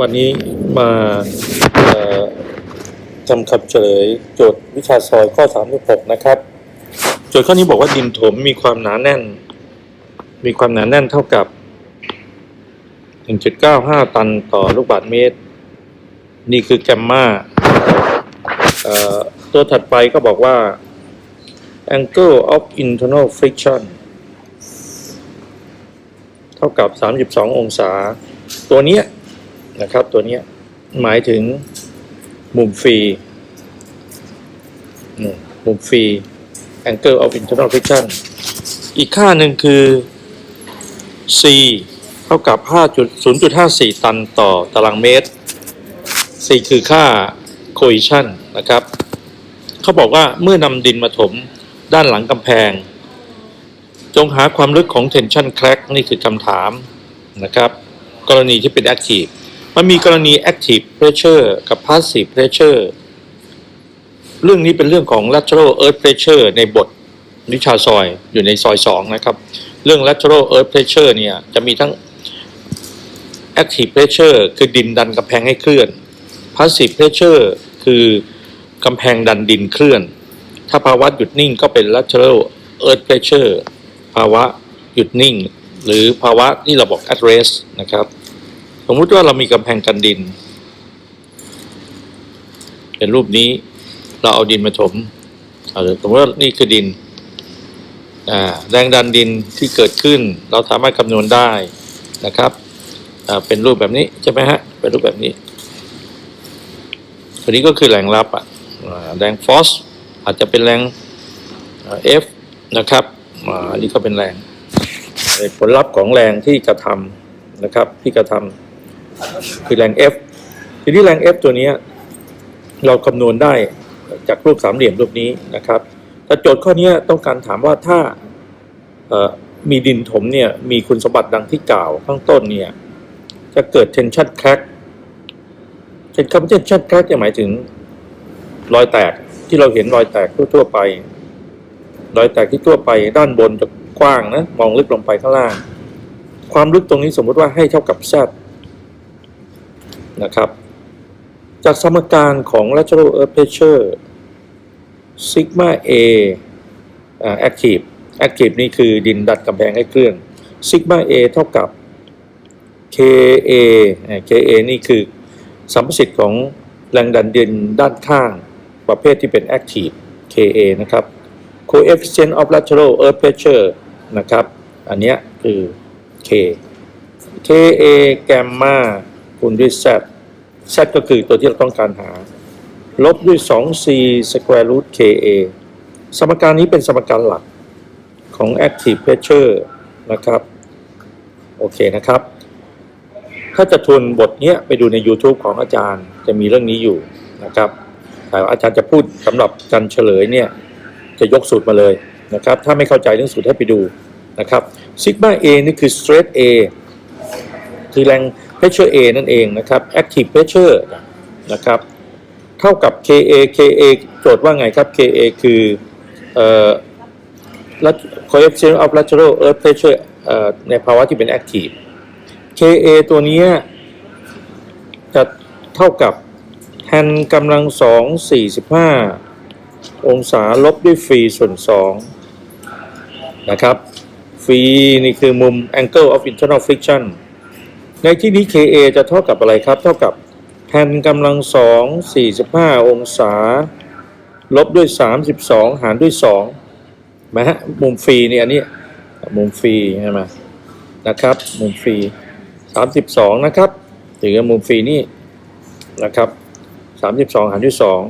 วันนี้มาเอ่อทำคำเฉลยโจทย์วิชาซอยข้อ 36 นะครับ โจทย์ข้อนี้บอกว่าดินถมมีความหนาแน่น มีความหนาแน่นเท่ากับ 1.95 ตันต่อลูกบาศก์เมตร นี่คือแกมมาตัวถัดไปก็บอกว่า angle of internal friction เท่ากับ 32 องศา ตัวเนี้ย นะครับ ตัวนี้หมายถึงมุมฟรีมมุมฟรี angle of internal friction อีกค่าหนึ่งคือ c เท่ากับ 5.0.54 ตันต่อตารางเมตร c คือค่า cohesion นะครับ เขาบอกว่าเมื่อนำดินมาถมด้านหลังกำแพง จงหาความลึกของ tension crack นี่คือคำถามนะครับ กรณีที่เป็น active มันมีกรณี active pressure กับ passive pressure เรื่องนี้เป็นเรื่องของ lateral earth pressure ในบทวิชาซอยอยู่ในซอย 2 นะครับ เรื่อง lateral earth pressure เนี่ยจะมีทั้ง active pressure คือดินดันกำแพงให้เคลื่อน passive pressure คือกำแพงดันดินเคลื่อน ถ้าภาวะหยุดนิ่งก็เป็น lateral earth pressure ภาวะหยุดนิ่ง หรือภาวะที่เราบอก at rest นะครับ สมมุติว่าเรามีกำแพงกันดิน เป็นรูปนี้ เราเอาดินมาถมเอาสมมติว่านี่คือดินแรงดันดินที่เกิดขึ้น เราสามารถคำนวณได้นะครับเป็นรูปแบบนี้ใช่ไหมฮะเป็นรูปแบบนี้ตัวนี้ก็คือแรงรับอะแรงฟอสอาจจะเป็นแรงเอ่า F นะครับอันนี้ก็เป็นแรงผลลัพธ์ของแรงที่กระทำนะครับที่กระทำ คือแรง F ทีนี้แรง F ตัวนี้เราคำนวณได้จากรูปสามเหลี่ยมรูปนี้นะครับ แต่โจทย์ข้อนี้ต้องการถามว่าถ้ามีดินถมเนี่ยมีคุณสมบัติดังที่กล่าวข้างต้นเนี่ยจะเกิด tension crack เช่นคำว่า tension crack จะหมายถึงรอยแตกที่เราเห็นรอยแตกทั่วๆไป รอยแตกที่ทั่วไปด้านบนจะกว้างนะมองลึกลงไปข้างล่าง ความลึกตรงนี้สมมติว่าให้เท่ากับ z นะครับ จากสมการของ lateral earth pressure sigma a อ่า active active นี่คือดินดัดกำแพงให้เคลื่อน sigma a เท่ากับ ka อ่า ka นี่คือสัมประสิทธิ์ของแรงดันดินด้านข้างประเภทที่เป็น active ka นะครับ coefficient of lateral earth pressure นะครับ อันนี้คือ k ka แกมมา คูณด้วย z z ก็คือตัวที่เราต้องการหา ลบด้วย 2c square root ka สมการนี้เป็นสมการหลักของ active pressure นะครับ โอเคนะครับ ถ้าจะทวนบทเนี้ยไปดูใน YouTube ของอาจารย์จะมีเรื่องนี้อยู่นะครับ แต่อาจารย์จะพูดสำหรับการเฉลยเนี่ย จะยกสูตรมาเลยนะครับ ถ้าไม่เข้าใจเรื่องสูตรให้ไปดูนะครับซิกมา A นี่คือ stress A คือแรง pressure A นั่นเองนะครับ active pressure นะครับเท่ากับ KA KA โจทย์ว่าไงครับ KA คือเอ่อ coefficient of lateral earth pressure ในภาวะที่เป็น active KA ตัวนี้จะเท่ากับแทนกำลังสองสี่สิบห้าองศาลบด้วยฟรีส่วนสองนะครับฟรีนี่คือมุม angle of internal friction ในที่นี้ KA จะเท่ากับอะไรครับ เท่ากับแทนกำลังสองสี่สิบห้าองศา ลบด้วยสามสิบสองหารด้วยสองไหมฮะมุมฟรีเนี่ยอันนี้มุมฟรีใช่ไหมนะครับ มุมฟรีสามสิบสองนะครับถึงมุมฟรีนี่นะครับสามสิบสองหารด้วยสอง